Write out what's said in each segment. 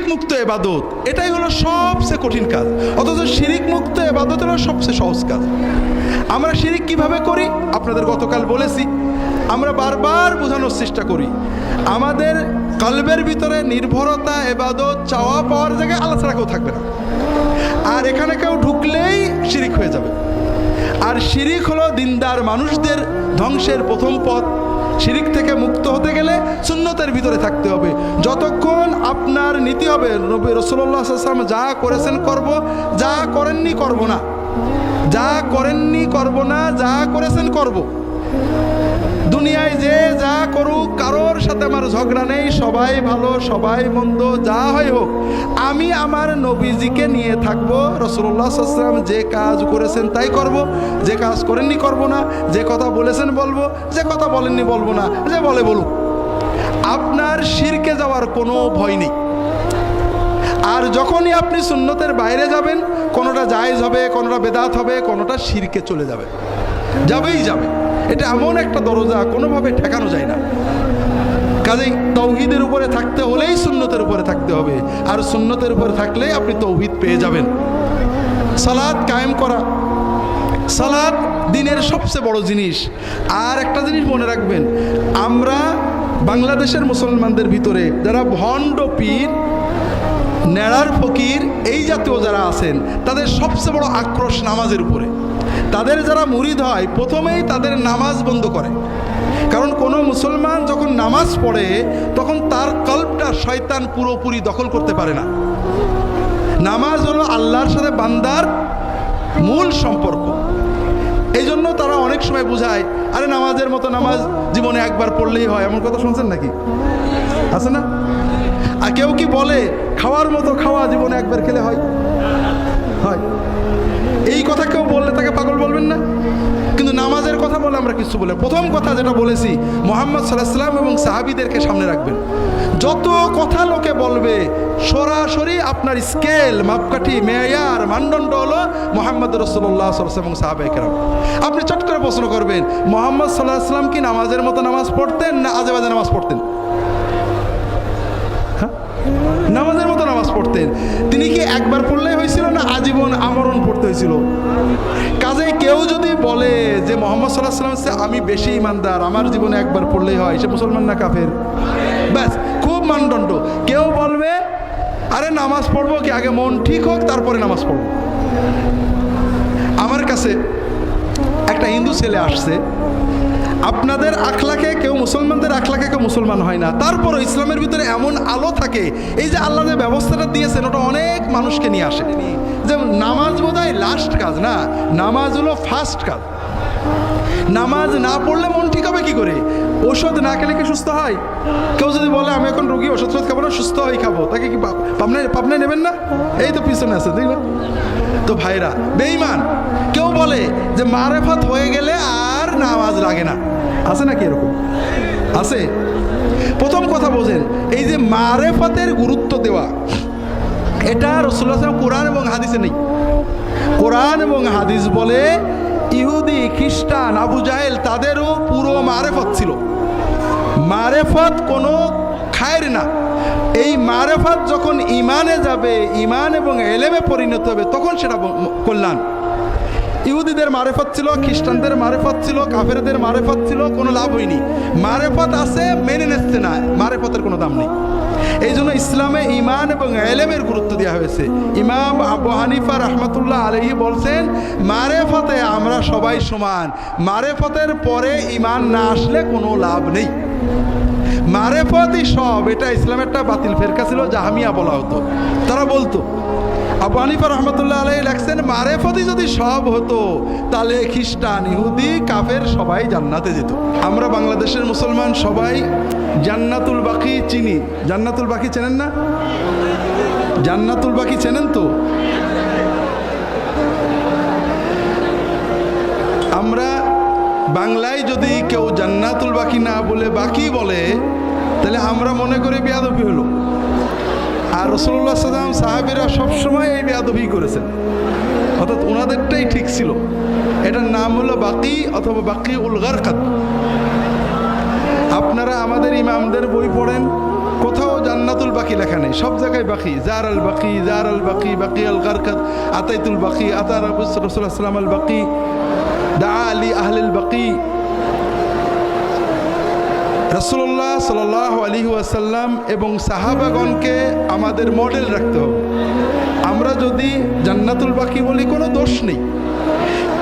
মুক্ত এবাদত, এটাই হলো সবচেয়ে কঠিন কাজ। অথচ শিরিক মুক্ত এবাদত হলো সবচেয়ে সহজ কাজ। আমরা শিরিক কীভাবে করি? আপনাদের গতকাল বলেছি, আমরা বারবার বোঝানোর চেষ্টা করি। আমাদের কলবের ভিতরে নির্ভরতা, এবাদত, চাওয়া পাওয়ার জায়গায় আল্লাহ ছাড়া কেউ থাকবে না। আর এখানে কেউ ঢুকলেই শিরিক হয়ে যাবে। আর শিরিক হলো দিনদার মানুষদের ধ্বংসের প্রথম পথ। শিরিক থেকে মুক্ত হতে গেলে সুন্নতের ভিতরে থাকতে হবে। যতক্ষণ আপনার নীতি হবে, নবী রসুল্লাহ আসলাম যা করেছেন করব, যা করেননি করব না। যা করেননি করব না, যা করেছেন করব। দুনিয়ায় যে যা করুক সাথে আমার ঝগড়া নেই, সবাই ভালো, সবাই মন্দ, যা হয় হোক। আমি আমার নবীজিকে নিয়ে থাকব রসুল্লাহ সাল্লাম যে কাজ করেছেন তাই করব, যে কাজ করেননি করব না, যে কথা বলেছেন বলব, যে কথা বলেননি বলব না, যে বলে বলুক। আপনার শিরকে যাওয়ার কোনো ভয় নেই। আর যখনই আপনি সুন্নতের বাইরে যাবেন, কোনোটা জায়েজ হবে, কোনোটা বেদাত হবে, কোনোটা শিরকে চলে যাবে। যাবেই যাবে। এটা এমন একটা দরজা, কোনোভাবে ঠেকানো যায় না। কাজেই তৌহিদের উপরে থাকতে হলেই সুন্নতের উপরে থাকতে হবে। আর সুন্নতের উপরে থাকলেই আপনি তৌহিদ পেয়ে যাবেন। সালাদ কায়েম করা। সালাদ দিনের সবচেয়ে বড় জিনিস। আর একটা জিনিস মনে রাখবেন, আমরা বাংলাদেশের মুসলমানদের ভিতরে যারা ভণ্ড পীর, নেড়ার ফকির, এই জাতীয় যারা আছেন, তাদের সবচেয়ে বড় আক্রোশ নামাজের উপরে। তাদের যারা মুরিদ হয়, প্রথমেই তাদের নামাজ বন্ধ করে। কারণ কোনো মুসলমান যখন নামাজ পড়ে, তখন তার কল্পটা শয়তান পুরোপুরি দখল করতে পারে না। নামাজ হলো আল্লাহর সাথে বান্দার মূল সম্পর্ক। এই জন্য তারা অনেক সময় বুঝায়, আরে নামাজের মতো নামাজ জীবনে একবার পড়লেই হয়। এমন কথা শুনছেন নাকি? আছে না? আর কেউ কি বলে, খাওয়ার মতো খাওয়া জীবনে একবার খেলে হয়? আমরা কিছু বলে, প্রথম কথা যেটা বলেছি, মোহাম্মদ সাল্লাহাম এবং সাহাবিদেরকে সামনে রাখবেন। যত কথা লোকে বলবে, সরাসরি আপনার স্কেল, মাপকাঠি, মেয়ার, মানদণ্ড হলো মোহাম্মদ রসুল্লাহ সাল্লাম এবং সাহাবে কেরাম। আপনি চট করে প্রশ্ন করবেন, মোহাম্মদ সাল্লাহ আসলাম কি নামাজের মতো নামাজ পড়তেন না আজেবাজে নামাজ পড়তেন? নামাজের নামাজ পড়তেন। তিনি কি একবার পড়লেই হয়েছিল না আজীবন আমরণ পড়তে হয়েছিল? কাজে কেউ যদি বলে যে মোহাম্মদ সাল্লাহ সাল্লাম আমি বেশি ইমানদার, আমার জীবনে একবার পড়লেই হয়, সে মুসলমান না কাফের? ব্যাস, খুব মানদণ্ড। কেউ বলবে, আরে নামাজ পড়ব কি, আগে মন ঠিক হোক, তারপরে নামাজ পড়ব? আমার কাছে একটা হিন্দু ছেলে আসছে আপনাদের আখলাকে কেউ মুসলমানদের আখলাকে কেউ মুসলমান হয় না। তারপরও ইসলামের ভিতরে এমন আলো থাকে, এই যে আল্লাহ যে ব্যবস্থাটা দিয়েছেন, ওটা অনেক মানুষকে নিয়ে আসে। যে নামাজ বোধ লাস্ট কাজ না, নামাজ হলো ফার্স্ট কাজ। নামাজ না পড়লে মন ঠিক হবে কি করে? ওষুধ না খেলে কি সুস্থ হয়? কেউ যদি বলে, আমি এখন রুগী ওষুধ ওষুধ খাব না, সুস্থ হয়ে খাব। তাকে কি পাবনায় পাবনায় নেবেন না? এই তো পিছনে আছে, দেখবেন। তো ভাইরা বেইমান কেউ বলে যে মারেফাত হয়ে গেলে আর নামাজ লাগে না। আছে নাকি এরকম? আছে। প্রথম কথা বোঝেন, এই যে মারেফাতের গুরুত্ব দেওয়া, এটা রসুল্লাহ কোরআন এবং হাদিসে নেই। কোরআন এবং হাদিস বলে ইহুদি, খ্রিস্টান, আবু জাহেল তাদেরও পুরো মারেফত ছিল। মারেফত কোনো খায়ের না। এই মারেফত যখন ইমানে যাবে ইমান এবং এলেমে পরিণত হবে, তখন সেটা কল্যাণ। ইহুদিদের মারেফত ছিল, খ্রিস্টানদের মারেফত ছিল, কাফেরদের মারেফত ছিল, কোনো লাভ হয়নি। মারেফত আছে, মেনে নিচ্ছে না, মারেফতের কোনো দাম নেই। এই জন্য ইসলামে ইমান এবং এলেমের গুরুত্ব দেওয়া হয়েছে। ইমাম আবু হানিফা রহমতুল্লাহ আলহি বলছেন, মারেফতে আমরা সবাই সমান। মারেফতের পরে ইমান না আসলে কোনো লাভ নেই। মারেফতই সব, এটা ইসলামের একটা বাতিল ফেরকা ছিল, জাহামিয়া বলা হতো। তারা বলতো আবু হানিফা রহমতুল্লাহ আলাই লেখছেন মারেফতই যদি সব হতো, তাহলে খ্রিস্টান, ইহুদি, কাফের সবাই জান্নাতে যেত। আমরা বাংলাদেশের মুসলমান সবাই জান্নাতুল বাকি চিনি। জান্নাতুল বাকি চেনেন না? জান্নাতুল বাকি চেনেন তো? আমরা বাংলায় যদি কেউ জান্নাতুল বাকি না বলে বাকি বলে, তাহলে আমরা মনে করি বেয়াদবি হলো। আর রসুল্লাহ সাল্লাম সাহাবিরা সবসময় এই বেয়াদবি করেছেন। অর্থাৎ ওনাদেরটাই ঠিক ছিল। এটার নাম হলো বাকি অথবা বাকি উলগার খাত আপনারা আমাদের ইমামদের বই পড়েন, কোথাও জান্নাতুল বাকি লেখা নেই, সব জায়গায় বাকি। জার আল বাকি জার আল বাকি বাকি আল গারকাত, আতাইতুল বাকি, আতার রসুল্লাহ সাল্লাম আল বাকি। দা আলী আহলিল বাকি রসুল্লাহ সাল আলী ওয়াসাল্লাম এবং সাহাবাগণকে আমাদের মডেল রাখতে হবে। আমরা যদি জান্নাতুল বাকি বলি, কোনো দোষ নেই।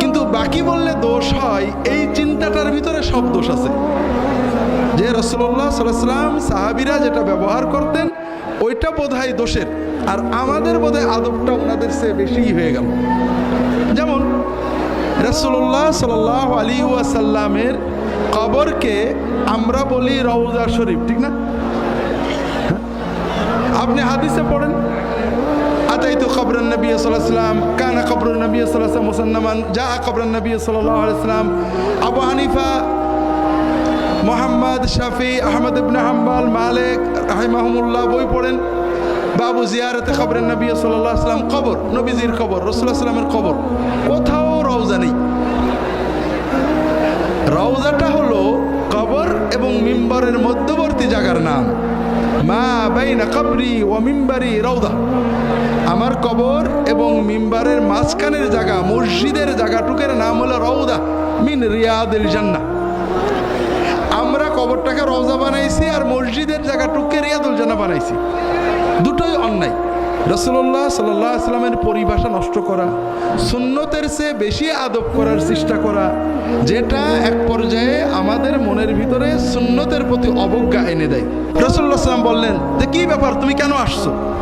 কিন্তু বাকি বললে দোষ হয়, এই চিন্তাটার ভিতরে সব দোষ আছে। যে রসুল্লাহ সাল্লাম সাহাবিরা যেটা ব্যবহার করতেন, ওইটা বোধহয় দোষের। আর আমাদের বোধহয় আদবটা ওনাদের সে বেশি হয়ে গেল। যেমন রসুল্লাহ সাল আলী ওয়াসাল্লামের কবরকে আমরা বলি রওজা শরীফ, ঠিক না? হ্যাঁ? আপনি হাদিসে পড়েন? আতাইতু কবর নবী সাল্লাম কানা কবর নবী সাল্লাম মুসান্নামান যা কবর নবী সাল্লাম আবু হানিফা, মোহাম্মদ শাফি, আহমদ ইবনে হাম্বাল, মালিক রাহিমাহমুল্লাহ, বই পড়েন। বাবু জিয়ারতে খবরের নবী সাল্লাহ সাল্লাম কবর, নবীজির কবর রসুল্লাহ সাল্লামের কবর। কোথাও রওজা নেই। রওজাটা হলো কবর এবং মিম্বরের মধ্যবর্তী জায়গার নাম। মা বাইনা কবরি ও মিম্বারি রৌদা আমার কবর এবং মিম্বারের মাঝখানের জায়গা, মসজিদের জায়গাটুকের নাম হলো রৌদা মিন রিয়াদিল জান্না আমরা কবরটাকে রওজা বানাইছি আর জানা বানাইছি। দুটোই অন্যায়। রসুল্লাহ সাল্লাহ আসলামের পরিভাষা নষ্ট করা, সুন্নতের চেয়ে বেশি আদব করার চেষ্টা করা, যেটা এক পর্যায়ে আমাদের মনের ভিতরে সুন্নতের প্রতি অবজ্ঞা এনে দেয়। রসুল্লাহ সাল্লাম বললেন যে কী ব্যাপার? তুমি কেন আসছো?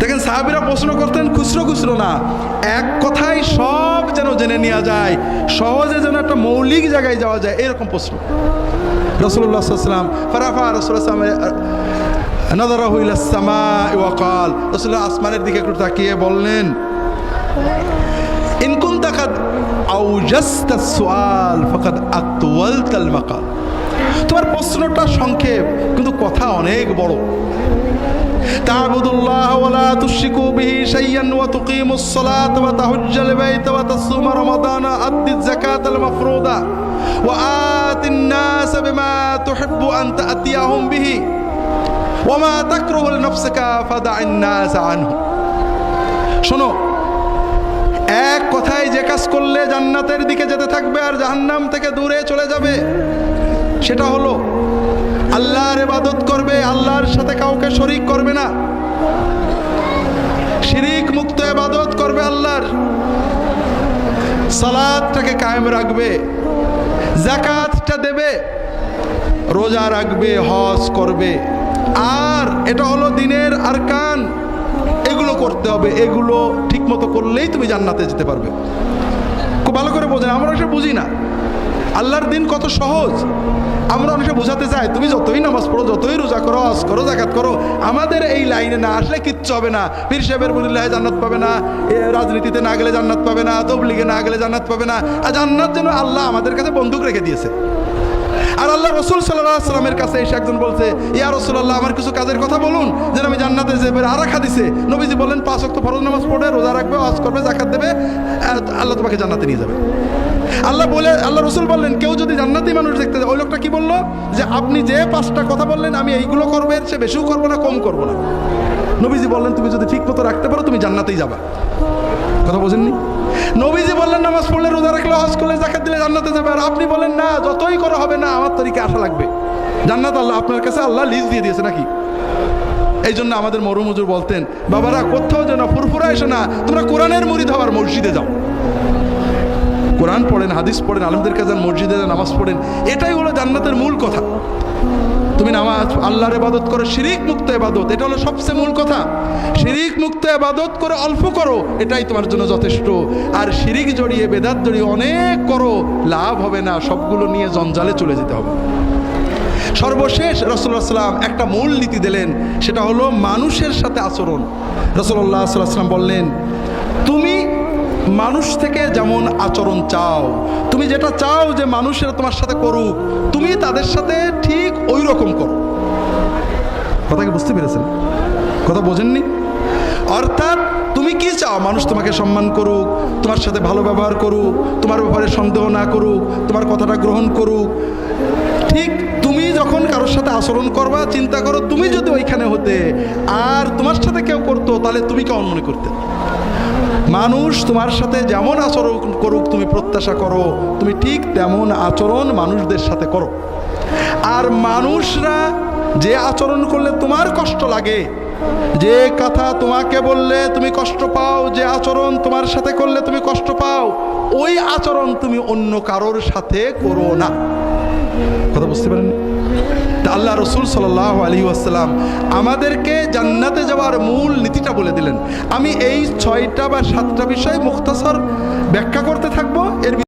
দেখেন সাহাবিরা প্রশ্ন করতেন, খুচরো খুচরো না। এক কথায় সব যেন জেনে নেওয়া যায়, সহজে যেন একটা মৌলিক জায়গায় যাওয়া যায়, এরকম প্রশ্ন। রসুল্লাহ সাল্লাম ফারাফা রসুল্লাহ নজরা হইল সামা ওয়াকাল রসুল্লাহ আসমানের দিকে একটু তাকিয়ে বললেন ইনকুন তাকাদ আউজাস্তা সোয়াল ফাকাদ আতওয়ালতাল মাকাল। তোমার প্রশ্নটা সংক্ষেপ, কিন্তু কথা অনেক বড়। تعبدوا الله ولا تشركوا به شيئا وتقيموا الصلاة وتحج البيت وتصوم رمضان أدي الزكاة المفروضة وآت الناس بما تحب أن تأتيهم به وما تكره لنفسك فدع الناس عنه শোনো এক কথায় যে কাজ করলে জান্নাতের দিকে যেতে থাকবে আর জাহান্নাম থেকে দূরে চলে যাবে সেটা হলো আল্লাহর ইবাদত করবে, আল্লাহর সাথে কাউকে শরিক করবে না। শিরিক মুক্ত ইবাদত করবে আল্লাহর। সালাদটাকে কায়েম রাখবে জাকাতটা দেবে, রোজা রাখবে, হজ করবে। আর এটা হলো দিনের আর কান এগুলো করতে হবে, এগুলো ঠিক মতো করলেই তুমি জান্নাতে যেতে পারবে। খুব ভালো করে বোঝেন, আমরা এটা বুঝি না। আল্লাহর দিন কত সহজ। আমরা অনেকে বোঝাতে চাই, তুমি যতই নামাজ পড়ো, যতই রোজা করো, হজ করো জাকাত করো, আমাদের এই লাইনে না আসলে কিচ্ছু হবে না। পীর সাহেবের বলিল্লাহে জান্নাত পাবে না রাজনীতিতে না গেলে জান্নাত পাবে না, তবলিগে না গেলে জান্নাত পাবে না। আর জান্নাত যেন আল্লাহ আমাদের কাছে বন্দুক রেখে দিয়েছে। আর আল্লাহ রসুল সাল্লাহ সাল্লামের কাছে এসে একজন বলছে, ইয়া রসুল্লাহ আমার কিছু কাজের কথা বলুন। যেন আমি জান্নাতে যাবে আর রাখা দিছে নবীজি বললেন, পাঁচ অক্ট ফরজ নামাজ পড়ে, রোজা রাখবে, হজ করবে জাকাত দেবে আল্লাহ তোমাকে জান্নাতে নিয়ে যাবে। আল্লাহ বলে, আল্লাহ রসুল বললেন, কেউ যদি জান্নাতি মানুষ দেখতে যায়, ওই লোকটা কি বলল? যে আপনি যে পাঁচটা কথা বললেন, আমি এইগুলো করব, এর সে বেশিও করব না, কম করব না। নবীজি বললেন, তুমি যদি ঠিক মতো রাখতে পারো, তুমি জান্নাতেই যাবা। কথা বোঝেননি? নবীজি বললেন, নামাজ পড়লে রোজা রাখলে, হজ করলে জাকাত দিলে জান্নাতে যাবে। আর আপনি বলেন, না, যতই করা হবে না, আমার তরিকে আসা লাগবে। জান্নাত আল্লাহ, আপনার কাছে আল্লাহ লিজ দিয়ে দিয়েছে নাকি? এই জন্য আমাদের মরুমজুর বলতেন, বাবারা, কোথাও যেন ফুরফুরা এসো না, তোমরা কোরআনের মুড়ি হওয়ার মসজিদে যাও। কোরআন পড়েন, হাদিস পড়েন, আলমদের কাছে মসজিদে নামাজ পড়েন, এটাই হলো জান্নাতের মূল কথা। তুমি নামাজ, আল্লাহর ইবাদত করো, শিরিক মুক্ত ইবাদত, এটা হলো সবচেয়ে মূল কথা। শিরিক মুক্ত ইবাদত করে, অল্প করো, এটাই তোমার জন্য যথেষ্ট। আর শিরিক জড়িয়ে, বেদাত জড়িয়ে অনেক করো, লাভ হবে না, সবগুলো নিয়ে জঞ্জালে চলে যেতে হবে। সর্বশেষ রসুল্লাহ সাল্লাম একটা মূল নীতি দিলেন, সেটা হলো মানুষের সাথে আচরণ। রসুল্লাহ সাল্লাহ সাল্লাম বললেন মানুষ থেকে যেমন আচরণ চাও, তুমি যেটা চাও যে মানুষেরা তোমার সাথে করুক, তুমি তাদের সাথে ঠিক ওই রকম করো। কথা কি বুঝতে পেরেছেন? কথা বোঝেননি? অর্থাৎ তুমি কি চাও? মানুষ তোমাকে সম্মান করুক, তোমার সাথে ভালো ব্যবহার করুক, তোমার ব্যাপারে সন্দেহ না করুক, তোমার কথাটা গ্রহণ করুক। ঠিক তুমি যখন কারোর সাথে আচরণ করবা, চিন্তা করো তুমি যদি ওইখানে হতে আর তোমার সাথে কেউ করতো, তাহলে তুমি কেমন মনে করতে? মানুষ তোমার সাথে যেমন আচরণ করুক, তুমি প্রত্যাশা করো, তুমি ঠিক তেমন আচরণ মানুষদের সাথে করো। আর মানুষরা যে আচরণ করলে তোমার কষ্ট লাগে, যে কথা তোমাকে বললে তুমি কষ্ট আচরণ তোমার সাথে করলে তুমি কষ্ট পাও, ওই আচরণ তুমি অন্য কারোর সাথে করো না। কথা বুঝতে পারেন? আল্লাহ রসুল সাল্লাহ আলী আসসালাম আমাদেরকে জান্নাতে যাওয়ার মূল নীতিটা বলে দিলেন। আমি এই ছয়টা বা সাতটা বিষয় মুক্তাসর ব্যাখ্যা করতে থাকব, এর